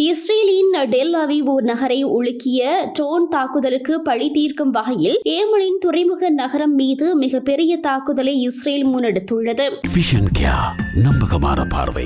இஸ்ரேலின் Tel Aviv நகரை உலுக்கிய ட்ரோன் தாக்குதலுக்கு பழி தீர்க்கும் வகையில் ஏமனின் துறைமுக நகரம் மீது மிகப்பெரிய தாக்குதலை இஸ்ரேல் முன்னெடுத்துள்ளது. விஷன் நம்பகமான பார்வை.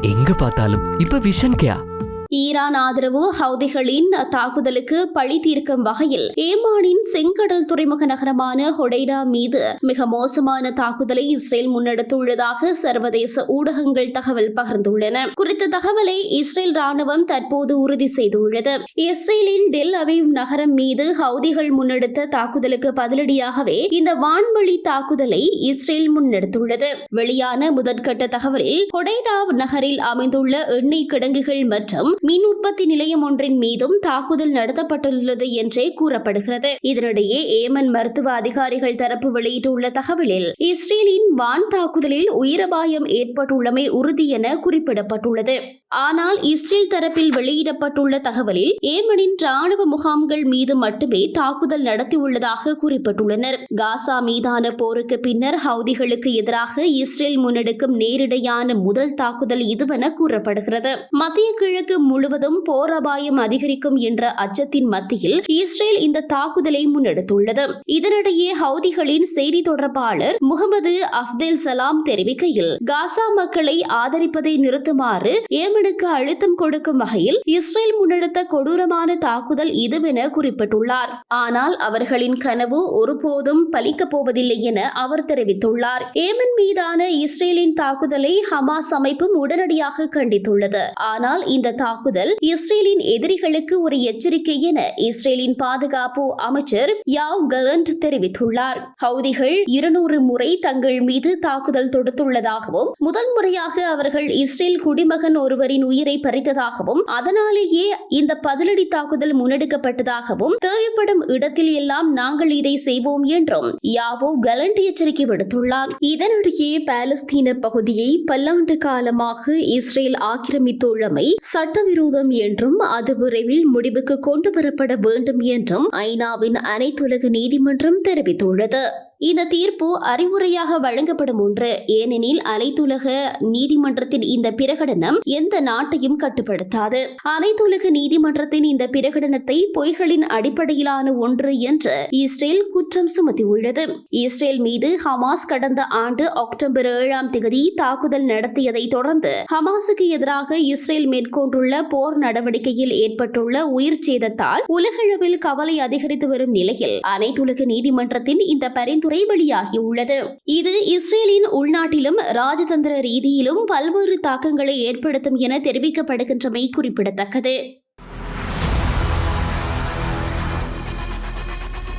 எங்க பார்த்தாலும் இப்ப விஷன் கேயா ஈரான் ஆதரவு ஹவுதிகளின் தாக்குதலுக்கு பழி தீர்க்கும் வகையில் ஏமானின் செங்கடல் துறைமுக நகரமான ஹொடைடா மீது மிக மோசமான தாக்குதலை இஸ்ரேல் முன்னெடுத்துள்ளதாக சர்வதேச ஊடகங்கள் தகவல் பகிர்ந்துள்ளன. குறித்த தகவலை இஸ்ரேல் ராணுவம் தற்போது உறுதி செய்துள்ளது. இஸ்ரேலின் டெல் அவிவ் நகரம் மீது ஹவுதிகள் முன்னெடுத்த தாக்குதலுக்கு பதிலடியாகவே இந்த வான்வழி தாக்குதலை இஸ்ரேல் முன்னெடுத்துள்ளது. வெளியான முதற்கட்ட தகவலில் ஹொடைடா நகரில் அமைந்துள்ள எண்ணெய் கிடங்குகள் மற்றும் மின் உற்பத்தி நிலையம் ஒன்றின் மீதும் தாக்குதல் நடத்தப்பட்டுள்ளது என்றே கூறப்படுகிறது. இதனிடையே ஏமன் மருத்துவ அதிகாரிகள் தரப்பு வெளியிட்டுள்ள தகவலில் இஸ்ரேலின் வான் தாக்குதலில் உயிரபாயம் ஏற்பட்டுள்ளமை உறுதி என குறிப்பிடப்பட்டுள்ளது. ஆனால் இஸ்ரேல் தரப்பில் வெளியிடப்பட்டுள்ள தகவலில் ஏமனின் ராணுவ முகாம்கள் மீது மட்டுமே தாக்குதல் நடத்தியுள்ளதாக குறிப்பிட்டுள்ளனர். காசா மீதான போருக்கு பின்னர் ஹவுதிகளுக்கு எதிராக இஸ்ரேல் முன்னெடுக்கும் நேரிடையான முதல் தாக்குதல் இதுவென கூறப்படுகிறது. மத்திய கிழக்கு முழுவதும் போர் அபாயம் அதிகரிக்கும் என்ற அச்சத்தின் மத்தியில் இஸ்ரேல் இந்த தாக்குதலை முன்னெடுத்துள்ளது. இதனிடையே ஹவுதிகளின் செய்தி தொடர்பாளர் முகமது அப்தேல் சலாம் தெரிவிக்கையில் காசா மக்களை ஆதரிப்பதை நிறுத்துமாறு ஏமனுக்கு அழுத்தம் கொடுக்கும் வகையில் இஸ்ரேல் முன்னெடுத்த கொடூரமான தாக்குதல் இதுவென குறிப்பிட்டுள்ளார். ஆனால் அவர்களின் கனவு ஒருபோதும் பலிக்கப் போவதில்லை என அவர் தெரிவித்துள்ளார். ஏமன் மீதான இஸ்ரேலின் தாக்குதலை ஹமாஸ் அமைப்பும் உடனடியாக கண்டித்துள்ளது. ஆனால் இந்த தாக்குதல் தாக்குதல் இஸ்ரேலின் எதிரிகளுக்கு ஒரு எச்சரிக்கை என இஸ்ரேலின் பாதுகாப்பு அமைச்சர் யாவ் கலண்ட் தெரிவித்துள்ளார். ஹவுதிகள் இருநூறு முறை தங்கள் மீது தாக்குதல் தொடுத்துள்ளதாகவும் முதல் முறையாக அவர்கள் இஸ்ரேல் குடிமகன் ஒருவரின் உயிரை பறித்ததாகவும் அதனாலேயே இந்த பதிலடி தாக்குதல் முன்னெடுக்கப்பட்டதாகவும் தேவைப்படும் இடத்தில் எல்லாம் நாங்கள் இதை செய்வோம் என்றும் யாவோ கலண்ட் எச்சரிக்கை விடுத்துள்ளார். இதனிடையே பாலஸ்தீன பகுதியை பல்லாண்டு காலமாக இஸ்ரேல் ஆக்கிரமித்துள்ளமை சட்ட சட்டவிரோதம் என்றும் அது விரைவில் முடிவுக்கு கொண்டு வரப்பட வேண்டும் என்றும் ஐநாவின் அனைத்துலக நீதிமன்றம் தெரிவித்துள்ளது. இந்த தீர்ப்பு அறிவுரையாக வழங்கப்படும் ஒன்று. ஏனெனில் அனைத்துலக நீதிமன்றத்தின் இந்த பிரகடனம் எந்த நாட்டையும் கட்டுப்படுத்தாது. அனைத்துலக நீதிமன்றத்தின் இந்த பிரகடனத்தை பொய்களின் அடிப்படையிலான ஒன்று என்று இஸ்ரேல் குற்றம் சுமத்தியுள்ளது. இஸ்ரேல் மீது ஹமாஸ் கடந்த ஆண்டு அக்டோபர் ஏழாம் தேதி தாக்குதல் நடத்தியதை தொடர்ந்து ஹமாஸுக்கு எதிராக இஸ்ரேல் மேற்கொண்டுள்ள போர் நடவடிக்கையில் ஏற்பட்டுள்ள உயிர் சேதத்தால் உலகளவில் கவலை அதிகரித்து வரும் நிலையில் அனைத்துலக நீதிமன்றத்தின் இந்த பரிந்துரை வெளியாகியுள்ளது இது இஸ்ரேலின் உள்நாட்டிலும் ராஜதந்திர ரீதியிலும் பல்வேறு தாக்கங்களை ஏற்படுத்தும் என தெரிவிக்கப்படுகின்றமை குறிப்பிடத்தக்கது.